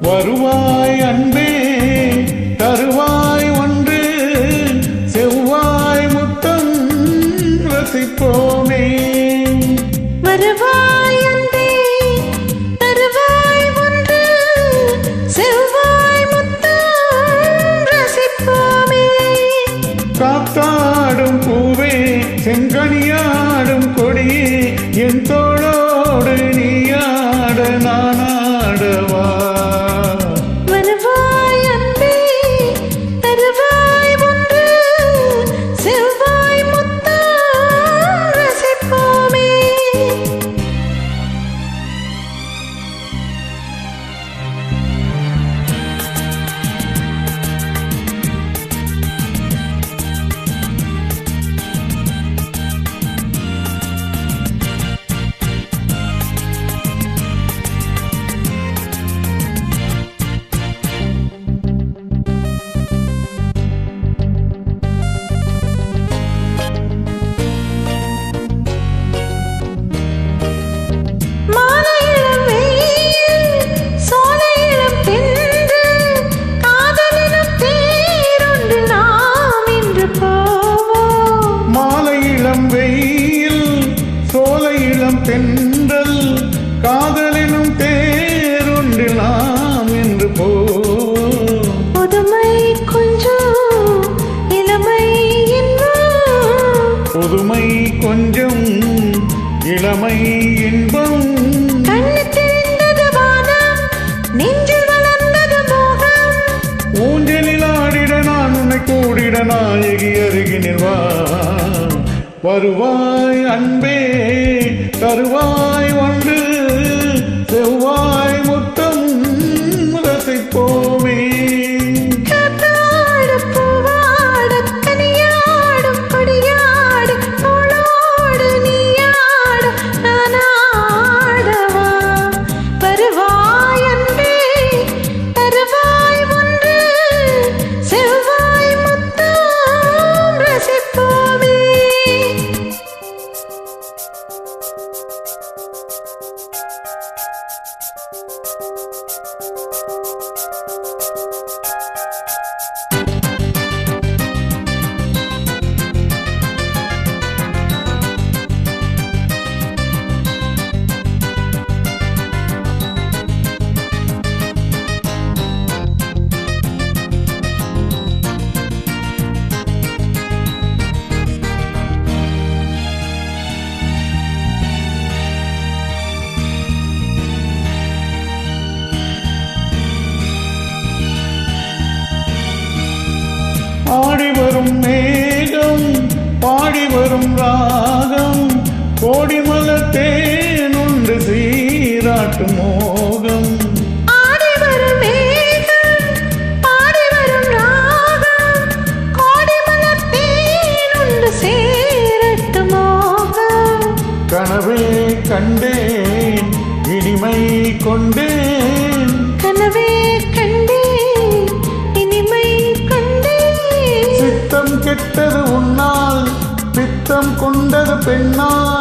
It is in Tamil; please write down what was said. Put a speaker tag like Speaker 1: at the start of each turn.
Speaker 1: வருவாய் அன்பே தருவாய் ஒன்று செவ்வாய் முத்தம் ரசிப்போமே. வருவாய் அன்பே தருவாய் ஒன்று
Speaker 2: செவ்வாய் முத்தம் ரசிப்போமே. காத்தாடும் பூவே செங்கனியாடும் கொடியே என் தோளோடு நீயாட நானாடவா
Speaker 1: முதுமை கொஞ்சம் இளமை இன்பம்.
Speaker 2: ஊஞ்சலில் நான் கூடிட நாயகி அருகினில் வருவாய் அன்பே தருவாய் ஆடி வரும் மேகம். பாடி வரும் ராகம். கோடிமல தேனுண்டு
Speaker 1: சீராட்டு மோகம்.
Speaker 2: கனவில் கண்டேன் இனிமை கொண்டேன். பெண்ணா?